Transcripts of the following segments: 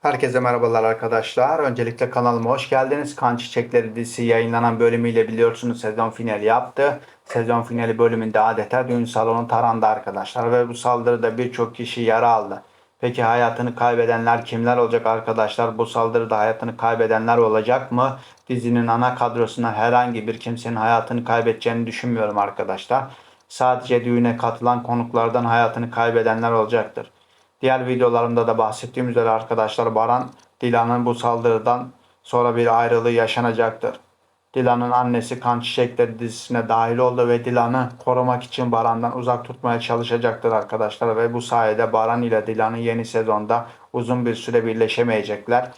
Herkese merhabalar arkadaşlar. Öncelikle kanalıma hoş geldiniz. Kan Çiçekleri dizisi yayınlanan bölümüyle biliyorsunuz sezon finali yaptı. Sezon finali bölümünde adeta düğün salonu tarandı arkadaşlar ve bu saldırıda birçok kişi yara aldı. Peki hayatını kaybedenler kimler olacak arkadaşlar? Bu saldırıda hayatını kaybedenler olacak mı? Dizinin ana kadrosuna herhangi bir kimsenin hayatını kaybedeceğini düşünmüyorum arkadaşlar. Sadece düğüne katılan konuklardan hayatını kaybedenler olacaktır. Diğer videolarımda da bahsettiğim üzere arkadaşlar Baran Dilan'ın bu saldırıdan sonra bir ayrılığı yaşanacaktır. Dilan'ın annesi Kan Çiçekleri dizisine dahil oldu ve Dilan'ı korumak için Baran'dan uzak tutmaya çalışacaktır arkadaşlar ve bu sayede Baran ile Dilan'ın yeni sezonda uzun bir süre birleşemeyecekler.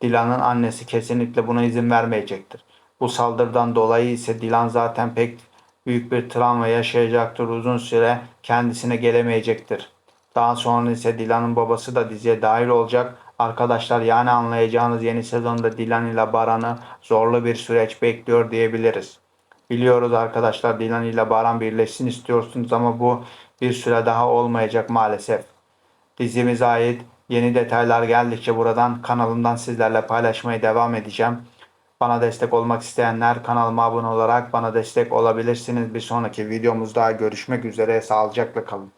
Dilan'ın annesi kesinlikle buna izin vermeyecektir. Bu saldırıdan dolayı ise Dilan zaten pek büyük bir travma yaşayacaktır. Uzun süre kendisine gelemeyecektir. Daha sonra ise Dilan'ın babası da diziye dahil olacak. Arkadaşlar yani anlayacağınız yeni sezonda Dilan ile Baran'ı zorlu bir süreç bekliyor diyebiliriz. Biliyoruz arkadaşlar Dilan ile Baran birleşsin istiyorsunuz ama bu bir süre daha olmayacak maalesef. Dizimize ait yeni detaylar geldikçe buradan kanalımdan sizlerle paylaşmaya devam edeceğim. Bana destek olmak isteyenler kanalıma abone olarak bana destek olabilirsiniz. Bir sonraki videomuzda görüşmek üzere. Sağlıcakla kalın.